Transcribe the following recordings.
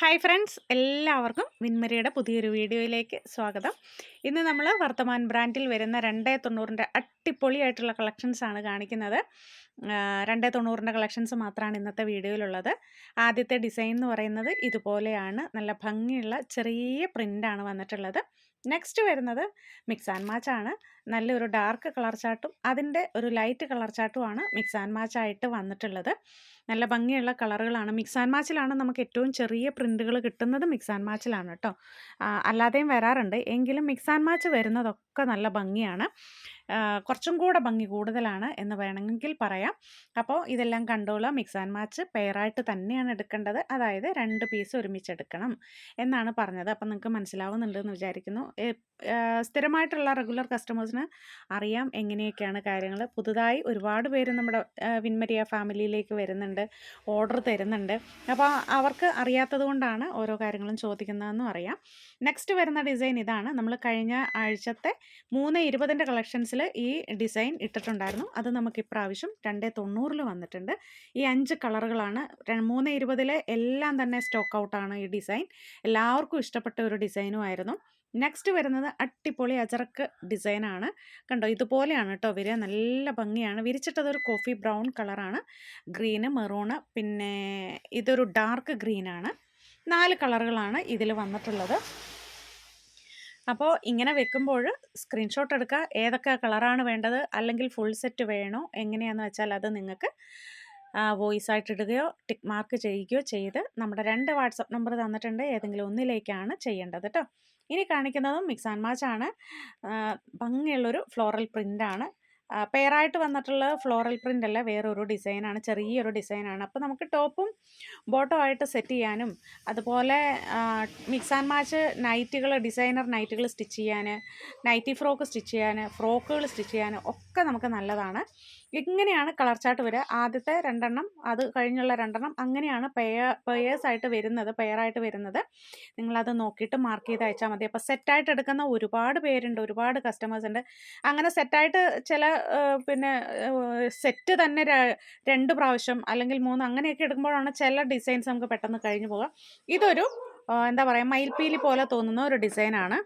Hi friends എല്ലാവർക്കും വിൻമരിയുടെ പുതിയൊരു വീഡിയോയിലേക്ക് സ്വാഗതം. ഇന്ന് നമ്മൾ വർത്തമാൻ ബ്രാൻഡിൽ വരുന്ന രണ്ടേ തൊണ്ണൂറിന്റെ അടിപൊളിയായിട്ടുള്ള കളക്ഷൻസ് ആണ് കാണിക്കുന്നത്. രണ്ടേ തൊണ്ണൂറിന്റെ കളക്ഷൻസ് മാത്രമാണ് ഇന്നത്തെ വീഡിയോയിലുള്ളത്. ആദ്യത്തെ ഡിസൈൻ എന്ന് പറയുന്നത് ഇതുപോലെയാണ്. നല്ല ഭംഗിയുള്ള ചെറിയ പ്രിന്റാണ് വന്നിട്ടുള്ളത്. നെക്സ്റ്റ് വരുന്നത് മിക്സ് ആൻഡ് മാച്ച് ആണ്. നല്ലൊരു ഡാർക്ക് കളർ ചാട്ടും അതിന്റെ ഒരു ലൈറ്റ് കളർ ചാർട്ടുമാണ് മിക്സ് ആൻഡ് മാച്ച് ആയിട്ട് വന്നിട്ടുള്ളത്. നല്ല ഭംഗിയുള്ള കളറുകളാണ് മിക്സ് ആൻഡ് മാച്ചിലാണ് നമുക്ക് ഏറ്റവും ചെറിയ പ്രിന്റുകൾ കിട്ടുന്നത് മിക്സ് ആൻഡ് മാച്ചിലാണ് കേട്ടോ അല്ലാതെയും വരാറുണ്ട്. എങ്കിലും മിക്സ് ആൻഡ് മാച്ച് വരുന്നതൊക്കെ നല്ല ഭംഗിയാണ്. കുറച്ചും കൂടെ ഭംഗി കൂടുതലാണ് എന്ന് വേണമെങ്കിൽ പറയാം. അപ്പോൾ ഇതെല്ലാം കണ്ടോളാം. മിക്സ് ആൻഡ് മാച്ച് പെയറായിട്ട് തന്നെയാണ് എടുക്കേണ്ടത്. അതായത് രണ്ട് പീസ് ഒരുമിച്ച് എടുക്കണം എന്നാണ് പറഞ്ഞത്. അപ്പം നിങ്ങൾക്ക് മനസ്സിലാവുന്നുണ്ട് എന്ന് വിചാരിക്കുന്നു. സ്ഥിരമായിട്ടുള്ള റെഗുലർ കസ്റ്റമേഴ്സിന് അറിയാം എങ്ങനെയൊക്കെയാണ് കാര്യങ്ങൾ. പുതുതായി ഒരുപാട് പേര് നമ്മുടെ വിൻമരിയ ഫാമിലിയിലേക്ക് വരുന്നുണ്ട്. ഓർഡർ തരുന്നുണ്ട്. അപ്പോൾ അവർക്ക് അറിയാത്തത് കൊണ്ടാണ് ഓരോ കാര്യങ്ങളും ചോദിക്കുന്നതെന്നും അറിയാം. നെക്സ്റ്റ് വരുന്ന ഡിസൈൻ ഇതാണ്. നമ്മൾ കഴിഞ്ഞ ആഴ്ചത്തെ മൂന്ന് ഇരുപതിന്റെ കളക്ഷൻസിൽ ഈ ഡിസൈൻ ഇട്ടിട്ടുണ്ടായിരുന്നു. അത് നമുക്ക് ഇപ്രാവശ്യം രണ്ടേ തൊണ്ണൂറിൽ വന്നിട്ടുണ്ട്. ഈ അഞ്ച് കളറുകളാണ് മൂന്ന് ഇരുപതിലെ എല്ലാം തന്നെ സ്റ്റോക്ക് ഔട്ടാണ് ഈ ഡിസൈൻ. എല്ലാവർക്കും ഇഷ്ടപ്പെട്ട ഒരു ഡിസൈനും ആയിരുന്നു. നെക്സ്റ്റ് വരുന്നത് അട്ടിപ്പൊളി അജറക്ക് ഡിസൈനാണ്. കണ്ടോ ഇതുപോലെയാണ് കേട്ടോ വരിക. നല്ല ഭംഗിയാണ്. വിരിച്ചിട്ടതൊരു കോഫി ബ്രൗൺ കളറാണ്. ഗ്രീന് മെറൂണ് പിന്നെ ഇതൊരു ഡാർക്ക് ഗ്രീനാണ്. നാല് കളറുകളാണ് ഇതിൽ വന്നിട്ടുള്ളത്. അപ്പോൾ ഇങ്ങനെ വെക്കുമ്പോൾ സ്ക്രീൻഷോട്ട് എടുക്കുക ഏതൊക്കെ കളറാണ് വേണ്ടത് അല്ലെങ്കിൽ ഫുൾ സെറ്റ് വേണോ എങ്ങനെയാണെന്ന് വെച്ചാൽ അത് നിങ്ങൾക്ക് വോയിസ് ആയിട്ട് ഇടുകയോ ടിക്ക് മാർക്ക് ചെയ്യുകയോ ചെയ്ത് നമ്മുടെ രണ്ട് വാട്സപ്പ് നമ്പർ തന്നിട്ടുണ്ട് ഏതെങ്കിലും ഒന്നിലേക്കാണ് ചെയ്യേണ്ടത് കേട്ടോ ഇനി കാണിക്കുന്നതും മിക്സ് ആൻഡ് മാച്ച് ആണ്. ഭംഗിയുള്ളൊരു ഫ്ലോറൽ പ്രിന്റാണ് പെയറായിട്ട് വന്നിട്ടുള്ള ഫ്ലോറൽ പ്രിന്റ് അല്ല വേറൊരു ഡിസൈനാണ് ചെറിയൊരു ഡിസൈനാണ്. അപ്പോൾ നമുക്ക് ടോപ്പും ബോട്ടോ ആയിട്ട് സെറ്റ് ചെയ്യാനും അതുപോലെ മിക്സ് ആൻഡ് മാച്ച് നൈറ്റുകൾ ഡിസൈനർ നൈറ്റുകൾ സ്റ്റിച്ച് ചെയ്യാൻ നൈറ്റി ഫ്രോക്ക് സ്റ്റിച്ച് ചെയ്യാൻ ഫ്രോക്കുകൾ സ്റ്റിച്ച് ചെയ്യാൻ ഒക്കെ നമുക്ക് നല്ലതാണ്. ഇങ്ങനെയാണ് കളർ ചാർട്ട് വരിക. ആദ്യത്തെ രണ്ടെണ്ണം അത് കഴിഞ്ഞുള്ള രണ്ടെണ്ണം അങ്ങനെയാണ് പെയർ പെയേഴ്സായിട്ട് വരുന്നത് പെയറായിട്ട് വരുന്നത്. നിങ്ങളത് നോക്കിയിട്ട് മാർക്ക് ചെയ്ത് അയച്ചാൽ മതി. അപ്പോൾ സെറ്റായിട്ട് എടുക്കുന്ന ഒരുപാട് പേരുണ്ട് ഒരുപാട് കസ്റ്റമേഴ്സ് ഉണ്ട്. അങ്ങനെ സെറ്റായിട്ട് ചില പിന്നെ സെറ്റ് തന്നെ രണ്ട് പ്രാവശ്യം അല്ലെങ്കിൽ മൂന്ന് അങ്ങനെയൊക്കെ എടുക്കുമ്പോഴാണ് ചില ഡിസൈൻസ് നമുക്ക് പെട്ടെന്ന് കഴിഞ്ഞു പോകാം ഇതൊരു എന്താ പറയുക മയിൽപ്പീലി പോലെ തോന്നുന്ന ഒരു ഡിസൈനാണ്.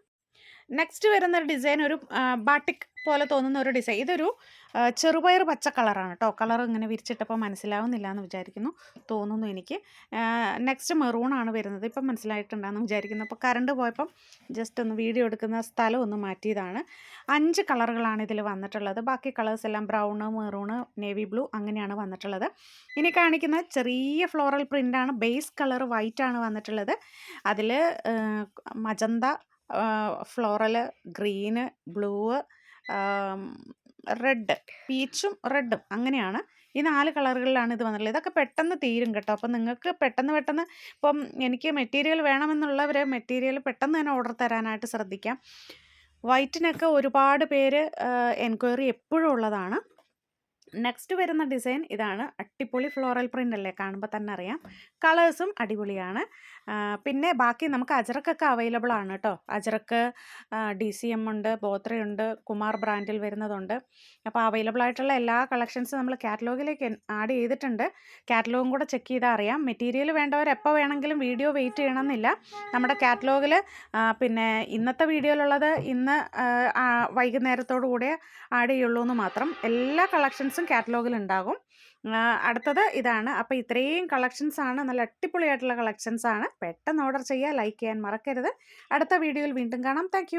നെക്സ്റ്റ് വരുന്ന ഡിസൈൻ ഒരു ബാട്ടിക് പോലെ തോന്നുന്ന ഒരു ഡിസൈൻ. ഇതൊരു ചെറുപയർ പച്ച കളറാണ് കേട്ടോ കളർ ഇങ്ങനെ വിരിച്ചിട്ടപ്പോൾ മനസ്സിലാവുന്നില്ല എന്ന് വിചാരിക്കുന്നു തോന്നുന്നു എനിക്ക്. നെക്സ്റ്റ് മെറൂൺ ആണ് വരുന്നത്. ഇപ്പം മനസ്സിലായിട്ടുണ്ടെന്ന് വിചാരിക്കുന്നു. അപ്പോൾ കറണ്ട് പോയപ്പം ജസ്റ്റ് ഒന്ന് വീഡിയോ എടുക്കുന്ന സ്ഥലം ഒന്ന് മാറ്റിയതാണ്. അഞ്ച് കളറുകളാണ് ഇതിൽ വന്നിട്ടുള്ളത്. ബാക്കി കളേഴ്സ് എല്ലാം ബ്രൗണ് മെറൂണ് നേവി ബ്ലൂ അങ്ങനെയാണ് വന്നിട്ടുള്ളത്. ഇനി കാണിക്കുന്ന ചെറിയ ഫ്ലോറൽ പ്രിന്റാണ് ബേസ് കളർ വൈറ്റ് ആണ് വന്നിട്ടുള്ളത്. അതിൽ magenta floral green blue red പീച്ചും റെഡും. അങ്ങനെയാണ്. ഈ നാല് കളറുകളിലാണ് ഇത് വന്നിട്ടുള്ളത്. ഇതൊക്കെ പെട്ടെന്ന് തീരും കേട്ടോ. അപ്പം നിങ്ങൾക്ക് പെട്ടെന്ന് പെട്ടെന്ന് ഇപ്പം എനിക്ക് മെറ്റീരിയൽ വേണമെന്നുള്ളവരെ മെറ്റീരിയൽ പെട്ടെന്ന് തന്നെ ഓർഡർ തരാനായിട്ട് ശ്രദ്ധിക്കാം. വൈറ്റിനൊക്കെ ഒരുപാട് പേര് എൻക്വയറി എപ്പോഴും ഉള്ളതാണ്. നെക്സ്റ്റ് വരുന്ന ഡിസൈൻ ഇതാണ്. അടിപൊളി ഫ്ലോറൽ പ്രിന്റ് അല്ലേ? കാണുമ്പോൾ തന്നെ അറിയാം. കളേഴ്സും അടിപൊളിയാണ്. പിന്നെ ബാക്കി നമുക്ക് അജറക്കൊക്കെ അവൈലബിൾ ആണ് കേട്ടോ അജറക്ക് ഡി സി എം ഉണ്ട് ബോത്രയുണ്ട് കുമാർ ബ്രാൻഡിൽ വരുന്നതുണ്ട്. അപ്പോൾ അവൈലബിൾ ആയിട്ടുള്ള എല്ലാ കളക്ഷൻസും നമ്മൾ കാറ്റലോഗിലേക്ക് ആഡ് ചെയ്തിട്ടുണ്ട്. കാറ്റലോഗും കൂടെ ചെക്ക് ചെയ്താൽ അറിയാം. മെറ്റീരിയൽ വേണ്ടവർ എപ്പോൾ വേണമെങ്കിലും വീഡിയോ വെയിറ്റ് ചെയ്യണമെന്നില്ല. നമ്മുടെ കാറ്റലോഗിൽ പിന്നെ ഇന്നത്തെ വീഡിയോയിലുള്ളത് ഇന്ന് വൈകുന്നേരത്തോടു കൂടെ ആഡ് ചെയ്യുള്ളൂ എന്ന് മാത്രം. എല്ലാ കളക്ഷൻസും കാറ്റലോഗിൽ ഉണ്ടാകും അടുത്തത് ഇതാണ്. അപ്പോൾ ഇത്രയും കളക്ഷൻസ് ആണ് നല്ല അടിപൊളിയായിട്ടുള്ള കളക്ഷൻസ് ആണ്. പെട്ടെന്ന് ഓർഡർ ചെയ്യുക ലൈക്ക് ചെയ്യാൻ മറക്കരുത്. അടുത്ത വീഡിയോയിൽ വീണ്ടും കാണാം. താങ്ക്